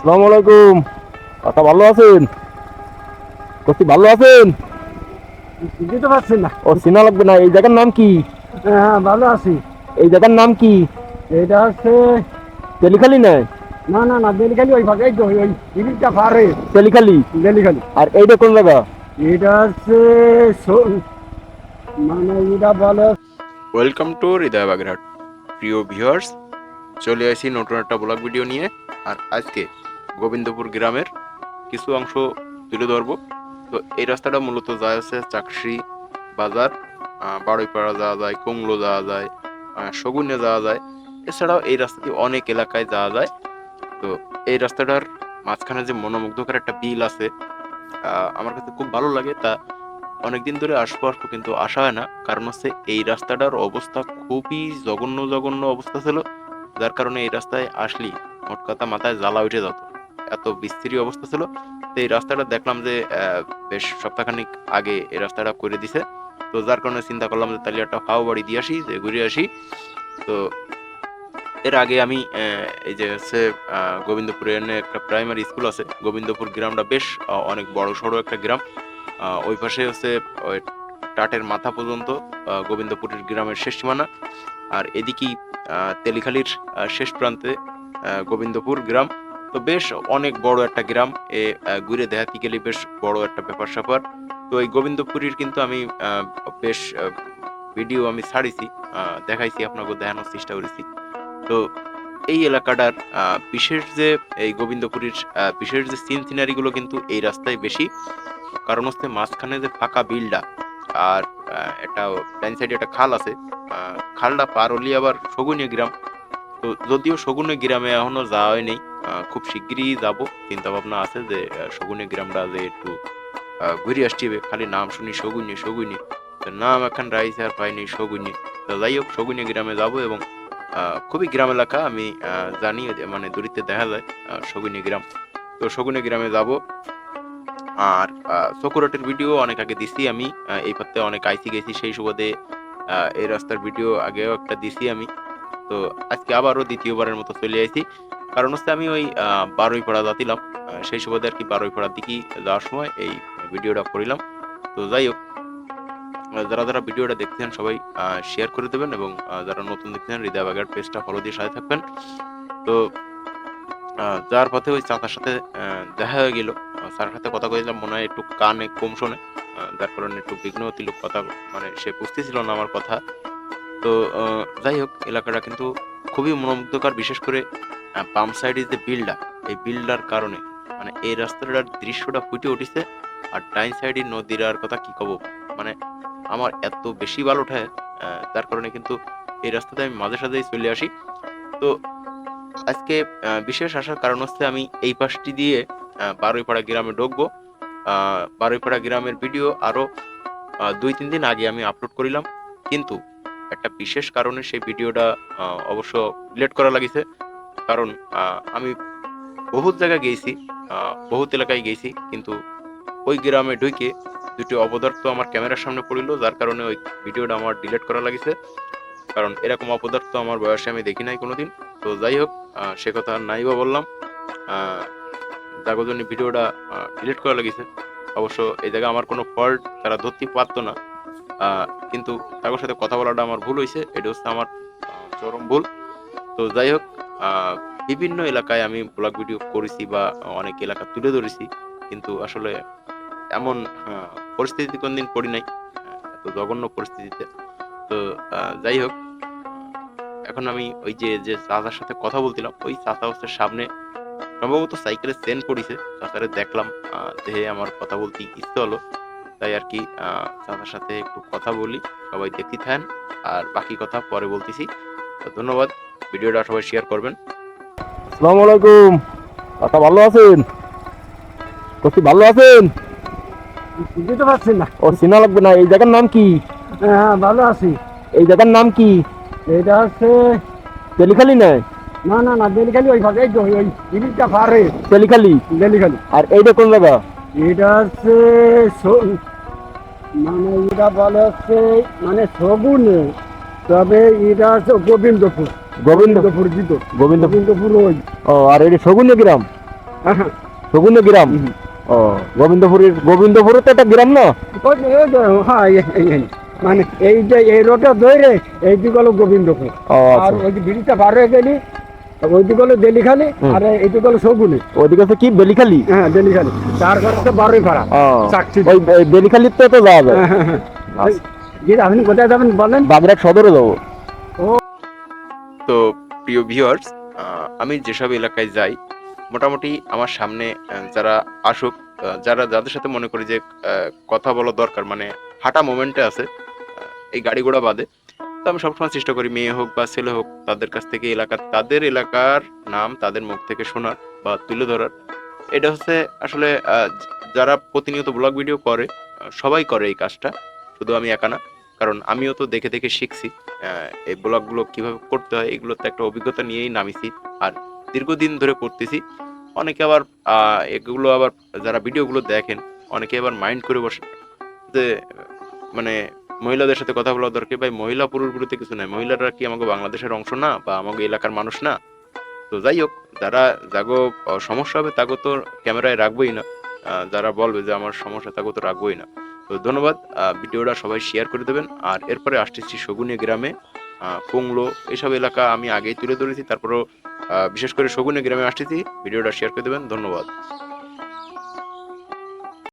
আসসালামু আলাইকুম। কাকা ভালো আছেন? কস্তি ভালো আছেন? বুঝতে পারছি না। ও চিনা লাগবে না। এই জায়গার নাম কি? হ্যাঁ ভালো আছি। এই জায়গার নাম কি? এটা হচ্ছে তেলিখালি না? না না না বেলিখালি ওই ভাগে তো ওই পারে। তেলিখালি? বেলিখালি আর এইটা কোন জায়গা? এটা হচ্ছে মানে এটা বলে ওয়েলকাম টু হৃদয় বাগেরহাট। প্রিয় ভিউয়ার্স চলে আসি নতুন একটা ব্লগ ভিডিও নিয়ে। আর আজকে গোবিন্দপুর গ্রামের কিছু অংশ তুলে ধরবো। তো এই রাস্তাটা মূলত যায় হচ্ছে চাকরি বাজার আহ, বারুইপাড়া যাওয়া যায় কুমলো যাওয়া যায় শগুনে যাওয়া যায়। এছাড়াও এই রাস্তাটি অনেক এলাকায় যাওয়া যায়। তো এই রাস্তাটার মাঝখানে যে মনোমুগ্ধকর একটা বিল আছে আমার কাছে খুব ভালো লাগে। তা অনেকদিন ধরে আসব আসব কিন্তু আসা হয় না। কারণ হচ্ছে এই রাস্তাটার অবস্থা খুবই জঘন্য জঘন্য অবস্থা ছিল। যার কারণে এই রাস্তায় আসলি মোট কথা মাথায় জ্বালা উঠে যেত। এত বিস্তৃতি অবস্থা ছিল, তো এই রাস্তাটা দেখলাম যে বেশ সপ্তাহখানিক আগে এই রাস্তাটা করে দিছে। তো যার কারণে চিন্তা করলাম যে, তাহলে একটা ফাও বাড়ি দিয়ে আসি, যে ঘুরে আসি। তো এর আগে আমি এই যে হচ্ছে গোবিন্দপুরে একটা প্রাইমারি স্কুল আছে, গোবিন্দপুর গ্রামটা বেশ অনেক বড় সড়ো একটা গ্রাম। ওই পাশে হচ্ছে, ওই টাটের মাথা পর্যন্ত গোবিন্দপুরের গ্রামের শেষ সীমানা। আর এদিকেই তেলিখালির শেষ প্রান্তে গোবিন্দপুর গ্রাম। তো বেশ অনেক বড় একটা গ্রাম, এ ঘুরে দেখাতে গেলে বেশ বড় একটা ব্যাপার স্যাপার। তো এই গোবিন্দপুরীর কিন্তু আমি বেশ ভিডিও আমি ছাড়িছি দেখাইছি আপনাকে দেখানোর চেষ্টা করেছি। তো এই এলাকাটার বিশেষ যে, এই গোবিন্দপুরীর বিশেষ যে সিন সিনারিগুলো কিন্তু এই রাস্তায় বেশি। কারণ হচ্ছে মাঝখানে যে ফাঁকা বিলটা, আর একটা ডাইন সাইডে একটা খাল আছে খালটা পার হলি আবার শগুনে গ্রাম। তো যদিও শগুনে গ্রামে এখনও যাওয়া হয়নি খুব শিগগিরই যাব। চিন্তা ভাবনা আছে যে শগুনে গ্রামটা যে একটু ঘুরে হবে খালি নাম শুনি শগুনে শগুনে। নাম এখন রাইছে আর পাইনি শগুনে। তো যাই হোক, শগুনে গ্রামে যাব এবং খুবই গ্রাম এলাকা, আমি জানি মানে দূরিতে দেখা যায় শগুনি গ্রাম। তো শগুনে গ্রামে যাব। আর চকুরটের ভিডিও অনেক আগে দিছি আমি এই পথে অনেক আইসি গেছি, সেই সুবাদে এই রাস্তার ভিডিও আগেও একটা দিছি আমি। তো আজকে আবারও দ্বিতীয়বারের মতো চলে আইছি। কারণ হচ্ছে আমি ওই বারোই পাড়া যাতিলাম সেই সুবাদে আর কি বারোই পাড়ার দিকেই যাওয়ার সময় এই ভিডিওটা করিলাম। তো যাই হোক যারা যারা ভিডিওটা দেখছেন সবাই শেয়ার করে দেবেন এবং যারা নতুন দেখছেন হৃদয় বাগের পেজটা ফলো দিয়ে সাথে থাকবেন। তো যার পথে ওই চাচার সাথে দেখা হয়ে গেল। স্যারের সাথে কথা কইলাম, মনে হয় একটু কানে কম শোনে। যার কারণে একটু বিঘ্ন হচ্ছিল কথা মানে সে বুঝতেছিল না আমার কথা। তো যাই হোক, এলাকাটা কিন্তু খুবই মনোমুগ্ধকর, বিশেষ করে বাম সাইডে যে বিলটা এই বিল্ডার কারণে মানে এই রাস্তাটার দৃশ্যটা ফুটে উঠেছে আর ডাইন সাইডে নদীর আর কথা কি কব? মানে আমার এত বেশি ভালো ওঠে তার কারণে কিন্তু এই রাস্তাতে আমি মাঝে সাঝেই চলে আসি। তো আজকে বিশেষ আসার কারণ হচ্ছে আমি এই পাশটি দিয়ে বারুইপাড়া গ্রামে ঢুকবো। বারুইপাড়া গ্রামের ভিডিও আরও আহ, দুই তিন দিন আগে আমি আপলোড করিলাম। কিন্তু একটা বিশেষ কারণে সেই ভিডিওটা অবশ্য ডিলেট করা লাগিছে। কারণ আমি বহুত জায়গায় গেছি বহুত এলাকায় গেছি কিন্তু ওই গ্রামে ঢুকে দুটি অপদার্থ আমার ক্যামেরার সামনে পড়িল, যার কারণে ওই ভিডিওটা আমার ডিলিট করা লাগিছে। কারণ এরকম অপদার্থ আমার বয়সে আমি দেখি নাই কোনোদিন। তো যাই হোক সে কথা নাই বা বললাম। জন্য ভিডিওটা ডিলিট করা লাগিছে। অবশ্য এই জায়গায় আমার কোনো ফল্ট তারা ধরতে পারতো না। কিন্তু তাদের সাথে কথা বলাটা আমার ভুল হয়েছে এটা হচ্ছে আমার চরম ভুল। তো যাই হোক বিভিন্ন এলাকায় আমি ব্লগ ভিডিও করেছি বা অনেক এলাকা তুলে ধরেছি। কিন্তু আসলে এমন পরিস্থিতি কোনদিন পড়ি নাই। এত জঘন্য পরিস্থিতিতে। তো যাই হোক এখন আমি ওই যে যে চাচার সাথে কথা বলছিলাম, ওই চাচা হচ্ছে সামনে সম্ভবত সাইকেলের চেন পড়িছে। চাচারে দেখলাম যে আমার কথা বলতে ইচ্ছে হলো। তাই আর কি চাচার সাথে একটু কথা বলি, সবাই দেখতে থাকেন আর বাকি কথা পরে বলতেছি। তো ধন্যবাদ। ভিডিওটা সবাই শেয়ার করবেন। আসসালামু আলাইকুম। কাকা ভালো আছেন? কস্তি ভালো আছেন? বুঝতে পারছি না। ও চিনা লাগবে না। এই জায়গার নাম কি? হ্যাঁ ভালো আছি। এই জায়গার নাম কি? এটা হচ্ছে তেলিখালি না? না না না বেলিখালি ওই ভাগে তো ওই ব্রিজটা পারে। তেলিখালি বেলিখালি আর এইটা কোন জায়গা? এটা হচ্ছে সো- মানে এটা বলে হচ্ছে মানে সগুনে তবে এটা হচ্ছে গোবিন্দপুর। গোবিন্দ গোবিন্দপুর জিতো গোবিন্দ গোবিন্দপুর ওই ও আর এইটা শগুনে গ্রাম? শগুনে গ্রাম? ও গোবিন্দপুরের গোবিন্দপুরে তো একটা গ্রাম না? হ্যাঁ। মানে এই যে এই রোডটা ধরে এই দিক হলো গোবিন্দপুর। আর আচ্ছা। ওই যে ব্রিজটা পার হয়ে গেলি ওই দিক হলো দেলিখালি আর এই দিক হলো সগুনি ওইদিকে আছে কি? বেলিখালি? হ্যাঁ দেলিখালি। চার ঘর তো বারোই ভাড়া ও চাকরি ওই ওই তো যাওয়া যায়। হ্যাঁ, হ্যাঁ, হ্যাঁ। আচ্ছা। আপনি কোথায় যাবেন বলেন? বাগড়াট সদরে যাব। তো প্রিয় ভিউয়ার্স আমি যেসব এলাকায় যাই, মোটামুটি আমার সামনে যারা আসুক যারা যাদের সাথে মনে করি যে কথা বলা দরকার মানে হাঁটা মোমেন্টে আছে এই গাড়ি ঘোড়া বাদে, তো আমি সবসময় চেষ্টা করি মেয়ে হোক বা ছেলে হোক, তাদের কাছ থেকে এলাকার তাদের এলাকার নাম তাদের মুখ থেকে শোনার বা তুলে ধরার। এটা হচ্ছে আসলে যারা প্রতিনিয়ত ব্লগ ভিডিও করে সবাই করে এই কাজটা, শুধু আমি একা না, কারণ আমিও তো দেখে দেখে শিখছি। এই ব্লগগুলো কীভাবে করতে হয় এগুলো তো একটা অভিজ্ঞতা নিয়েই নামিছি আর দীর্ঘদিন ধরে করতেছি। অনেকে আবার এগুলো আবার যারা ভিডিওগুলো দেখেন, অনেকে আবার মাইন্ড করে বসে যে মানে মহিলাদের সাথে কথা বলা দরকার, ভাই মহিলা পুরুষগুলোতে কিছু নাই, মহিলারা কি আমাকে বাংলাদেশের অংশ না বা আমাকে এলাকার মানুষ না? তো যাই হোক, যারা যাগো সমস্যা হবে তাকে তো ক্যামেরায় রাখবোই না। যারা বলবে যে আমার সমস্যা তাকে তো রাখবোই না। তো ধন্যবাদ ভিডিওটা সবাই শেয়ার করে দেবেন। আর এরপরে আসতেছি শগুনি গ্রামে কুংলো এসব এলাকা আমি আগেই তুলে ধরেছি, তারপরেও বিশেষ করে শগুনি গ্রামে আসতেছি, ভিডিওটা শেয়ার করে দেবেন, ধন্যবাদ।